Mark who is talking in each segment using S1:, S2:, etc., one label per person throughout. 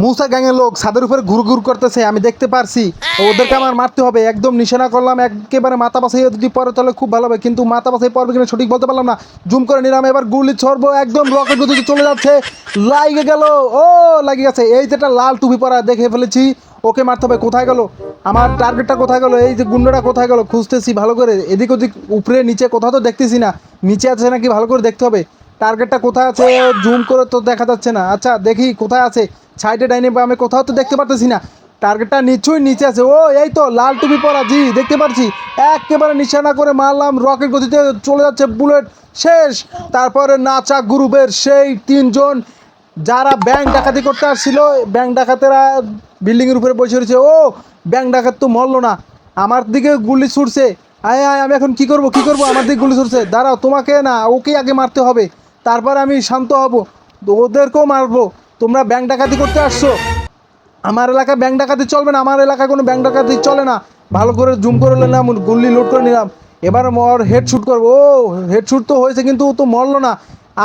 S1: মুসা গ্যাংয়ের লোক ছাদের উপরে ঘুর ঘুর করতেছে, আমি দেখতে পারছি। ওদেরকে আমার মারতে হবে, একদম নিশানা করলাম, একেবারে মাথা বাসাই যদি পরে তাহলে খুব ভালো হবে, কিন্তু মাথা বাসাই পড়বে কিনা সঠিক বলতে পারলাম না। জুম করে নিলাম, এবার গুলি ছড়বো, একদম রকেট গতিতে চলে যাচ্ছে। লাগে গেল, ও লাগে গেছে। এই যেটা লাল টুপি পরা দেখে ফেলেছি, ওকে মারতে হবে, কোথায় গেল? আমার টার্গেটটা কোথায় গেল? এই যে গুন্ডটা কোথায় গেল? খুঁজতেছি ভালো করে, এদিক ওদিক, উপরে, নিচে, কোথাও তো দেখতেছি না। নিচে আছে নাকি ভালো করে দেখতে হবে। টার্গেটটা কোথায় আছে? জুম করে তো দেখা যাচ্ছে না। আচ্ছা দেখি কোথায় আছে। সাইডে ডাইনে আমি কোথাও তো দেখতে পারতেছি না। টার্গেটটা নিচুই নিচে আছে। ও, এই তো, লাল টুপি পরা, জি, দেখতে পাচ্ছি একেবারে নিশানা করে মারলাম রকেট গতিতে চলে যাচ্ছে বুলেট শেষ। তারপরে নাচা গ্রুপের সেই তিনজন, যারা ব্যাংক ডাকাতি করতে আসছিল ব্যাংক ডাকাতেরা বিল্ডিংয়ের উপরে বসে রয়েছে। ও ব্যাংক ডাকাত তো মরলো না। আমার দিকে গুলি ছুটছে আয় আয়, আমি এখন কি করব কি করব? আমার দিকে গুলি ছুটছে দাঁড়াও, তোমাকে না, ওকেই আগে মারতে হবে। তারপর আমি শান্ত হব। ওদেরকেও মারবো। তোমরা ব্যাংক ডাকাতি করতে আসছো। আমার এলাকায় ব্যাংক ডাকাতি চলবে না। আমার এলাকায় কোনো ব্যাংক ডাকাতি চলে না। ভালো করে জুম করে নিলাম গুল্লি লোড করে নিলাম। এবার ওর হেড শুট করব। ও হেড শুট তো হয়েছে কিন্তু তো মরলো না।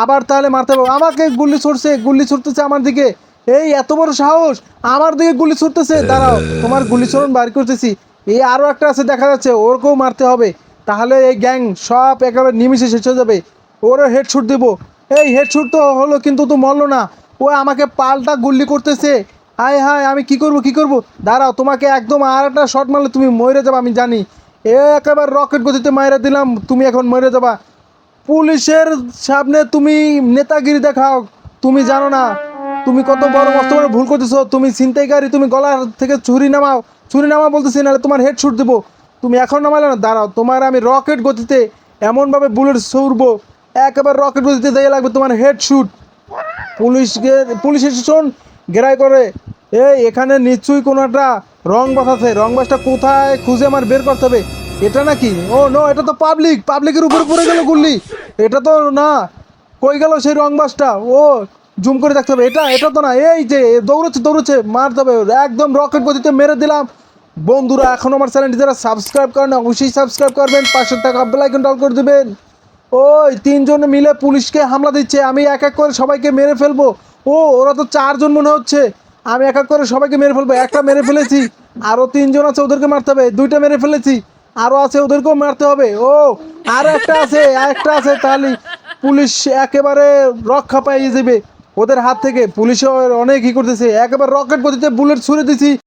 S1: আবার তাহলে মারতে পারব আমাকে গুল্লি ছুটছে গুল্লি ছুটতেছে আমার দিকে। এই এত বড় সাহস! আমার দিকে গুলি ছুটতেছে দাঁড়াও, তোমার গুলি ছড়ন বার করতেছি। এই আরও একটা আছে দেখা যাচ্ছে, ওরকেও মারতে হবে। তাহলে এই গ্যাং সব একেবারে নিমিশে শেষ হয়ে যাবে। ওরও হেড শুট দেবো। এই হেড শুট তো হলো কিন্তু তো মরলো না। ও আমাকে পাল্টা গুল্লি করতেছে। হায় হায় আমি কি করব কি করব? দাঁড়াও, তোমাকে একদম আর একটা শট মারলে তুমি মরে যাবে, আমি জানি। এ একেবারে রকেট গতিতে মাইরে দিলাম, তুমি এখন মরে যাবা। পুলিশের সামনে তুমি নেতাগিরি দেখাও। তুমি জানো না, তুমি কত বড় কষ্ট করে ভুল করতেছো। তুমি ছিনতাইকারী, তুমি গলার থেকে ছুরি নামাও। ছুরি নামাও বলতেছি, নাহলে তোমার হেড শুট দেবো। তুমি এখন নামালে না, দাঁড়াও, তোমার আমি রকেট গতিতে এমনভাবে বুলেট ছুড়বো। একেবারে রকেট গতিতে দেওয়া লাগবে তোমার হেড শুট পুলিশকে, পুলিশ স্টেশন ঘেরাই করে। এই, এখানে নিশ্চয়ই কোনো একটা রং বাস আছে। রং বাসটা কোথায় খুঁজে আমার বের করতে হবে। এটা নাকি? ও নো এটা তো পাবলিক পাবলিকের উপরে পড়ে গেল গুল্লি। এটা তো না। কই গেল সেই রং বাসটা ও, জুম করে দেখতে হবে। এটা এটা তো না। এই যে দৌড়চ্ছে দৌড়চ্ছে মারতে হবে একদম রকেট গতিতে মেরে দিলাম। বন্ধুরা, এখন আমার চ্যানেলটি যারা সাবস্ক্রাইব করেন, অবশ্যই সাবস্ক্রাইব করবেন। পাঁচশো টাকা বেল আইকন করে দেবেন। ওই তিনজন মিলে পুলিশকে হামলা দিচ্ছে। আমি এক এক করে সবাইকে মেরে ফেলব। ও, ওরা তো চারজন মনে হচ্ছে। আমি এক এক করে সবাইকে মেরে ফেলব। একটা মেরে ফেলেছি। আরও তিনজন আছে ওদেরকে মারতে হবে। দুইটা মেরে ফেলেছি। আরও আছে ওদেরকেও মারতে হবে। ও, আর একটা আছে একটা আছে তাহলে পুলিশ একেবারে রক্ষা পাইয়ে যাবে। ওদের হাত থেকে পুলিশও অনেক ই করতেছে। একেবারে রকেট গতিতে বুলেট ছুড়ে দিছি।